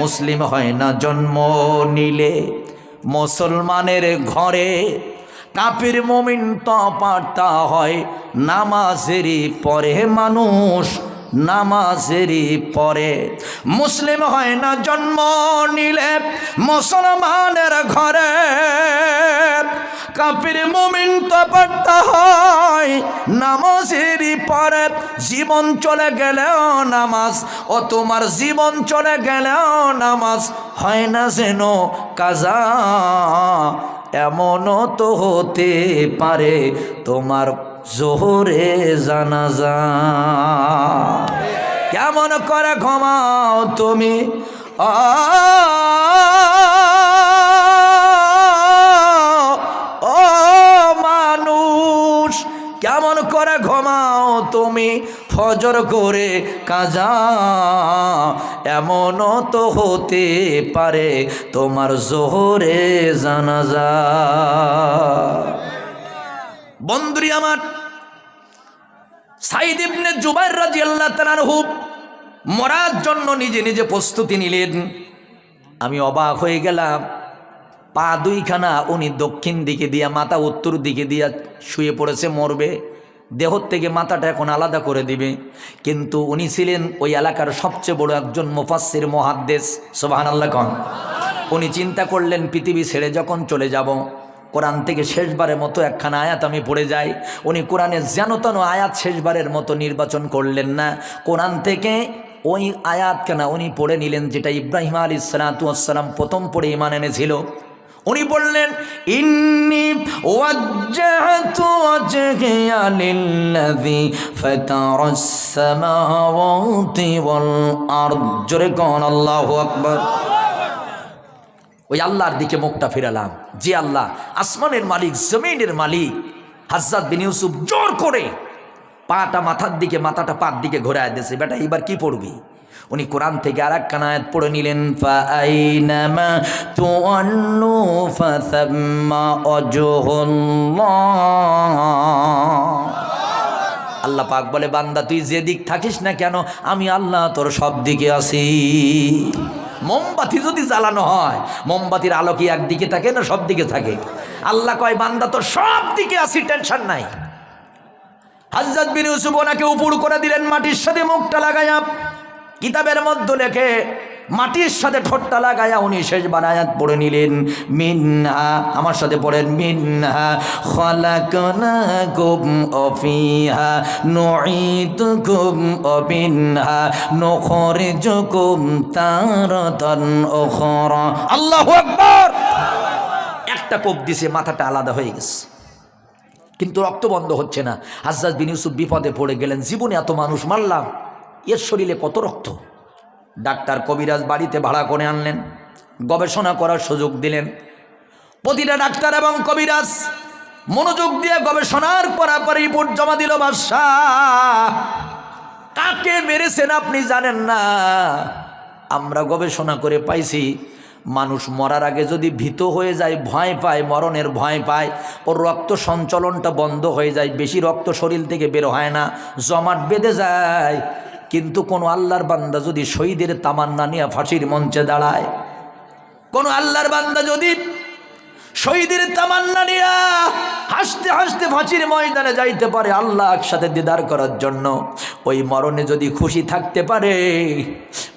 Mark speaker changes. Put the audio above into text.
Speaker 1: মুসলিম হয় না, জন্ম নিলে মুসলমানের ঘরে কাপির মমিন পার্তা হয়। নামাজেরই পরে মানুষ নামাজেরই পরে মুসলিম হয় না, জন্ম নিলে মুসলমানের ঘরে কাপির মুমিন তপাটা হয়। নামাজেরই পরে জীবন চলে গেলেও নামাজ, ও তোমার জীবন চলে গেলেও নামাজ হয় না যেন কাজা। এমনও তো হতে পারে তোমার জোহরে জানাজা। কেমন করে ঘুমাও তুমি? আ ফজর করে কাজা এমনও তো হতে পারে তোমার জোহরে জানাজা। বন্ধুরি আমার সাইদ ইবনে জুবাইর রাদিয়াল্লাহু তাআলাহু মরার জন্য নিজে নিজে প্রস্তুতি নিলেন। আমি অবাক হয়ে গেলাম, পা দুইখানা উনি দক্ষিণ দিকে দিয়া, মাথা উত্তর দিকে দিয়া শুয়ে পড়েছে, মরবে। দেহ থেকে মাথাটা এখন আলাদা করে দিবে। কিন্তু উনি ছিলেন ওই এলাকার সবচেয়ে বড় একজন মুফাসসির মহাদ্দেশ সোবাহান আল্লাহ কন। উনি চিন্তা করলেন, পৃথিবী ছেড়ে যখন চলে যাব, কোরআন থেকে শেষবারের মতো একখানা আয়াত আমি পড়ে যাই। উনি কোরআনের যেনতন আয়াত শেষবারের মতো নির্বাচন করলেন না। কোরআন থেকে ওই আয়াত কেনা উনি পড়ে নিলেন, যেটা ইব্রাহিম আলী সালাতাম প্রথম পড়ে ইমান এনেছিল। উনি বললেন, ইন্নি ওয়াজ্জাহতু ওয়াজহিয়া লিল্লাযী ফাতারাস জোরে কোন, আল্লাহু আকবার। ওই আল্লাহর দিকে মুখটা ফিরালাম। যে আল্লাহ, আসমানের মালিক, জমিনের মালিক হাজরাত বিন ইউসুফ জোর করে পাটা মাথার দিকে, মাথাটা পার দিকে ঘোরায় দিয়েছে বেটা এবার কি পড়বি? উনি কোরআন থেকে আর এক কানায়াত পড়ে নিলেন আল্লাহ পাক বলে, বান্দা, তুই যে দিক থাকিস না কেন, আমি আল্লাহ তোর সব দিকে আছি। মোমবাতি যদি জ্বালানো হয়, মোমবাতির আলো কি একদিকে থাকে না সব দিকে থাকে? আল্লাহ কয়, বান্দা, তোর সব দিকে আছি, টেনশন নাই। হাজরত বিন ইউসুফ ওনাকে উপর করে দিলেন, মাটির সাথে মুখটা লাগাইয়া কিতাবের মধ্যে লেখে, মাটির সাথে ঠোঁটটা লাগায়া উনি শেষ বানায়াত পড়ে নিলেন। মিনহা, আমার সাথে পড়েন, মিনহা, খলাকনাকুম অফিহা, নুঈতুকুম অবিনহা, নুখরিজুকুম তারাতান উখরা। আল্লাহু একটা কোপ দিছে, মাথাটা আলাদা হয়ে গেছে। কিন্তু রক্ত বন্ধ হচ্ছে না। হাজরাত বিন ইউসুফ বিপদে পড়ে গেলেন, জীবনে এত মানুষ মারলাম। এর শরীরে কত রক্ত? ডাক্তার কবিরাজ বাড়িতে ভাড়া করে আনলেন, গবেষণা করার সুযোগ দিলেন। প্রতিটা ডাক্তার এবং কবিরাজ মনোযোগ দিয়ে গবেষণার পরাপর রিপোর্ট জমা দিল, বাদশাহ। কাকে মেরেছেন আপনি জানেন না? আমরা গবেষণা করে পাইছি, মানুষ মরার আগে যদি ভীত হয়ে যায়, ভয় পায়, মরণের ভয় পায়, ওর রক্ত সঞ্চলনটা বন্ধ হয়ে যায়, বেশি রক্ত শরীর থেকে বের হয় না, জমাট বেঁধে যায়। কিন্তু কোনো আল্লাহর বান্দা যদি শহীদের তামান্না নিয়ে ফাঁসির মঞ্চে দাঁড়ায়, কোনো আল্লাহর বান্দা যদি শহীদের তামান্না নিয়ে হাসতে হাসতে ফাঁসির ময়দানে যাইতে পারে আল্লাহ একসাথে দিদার করার জন্য, ওই মরণে যদি খুশি থাকতে পারে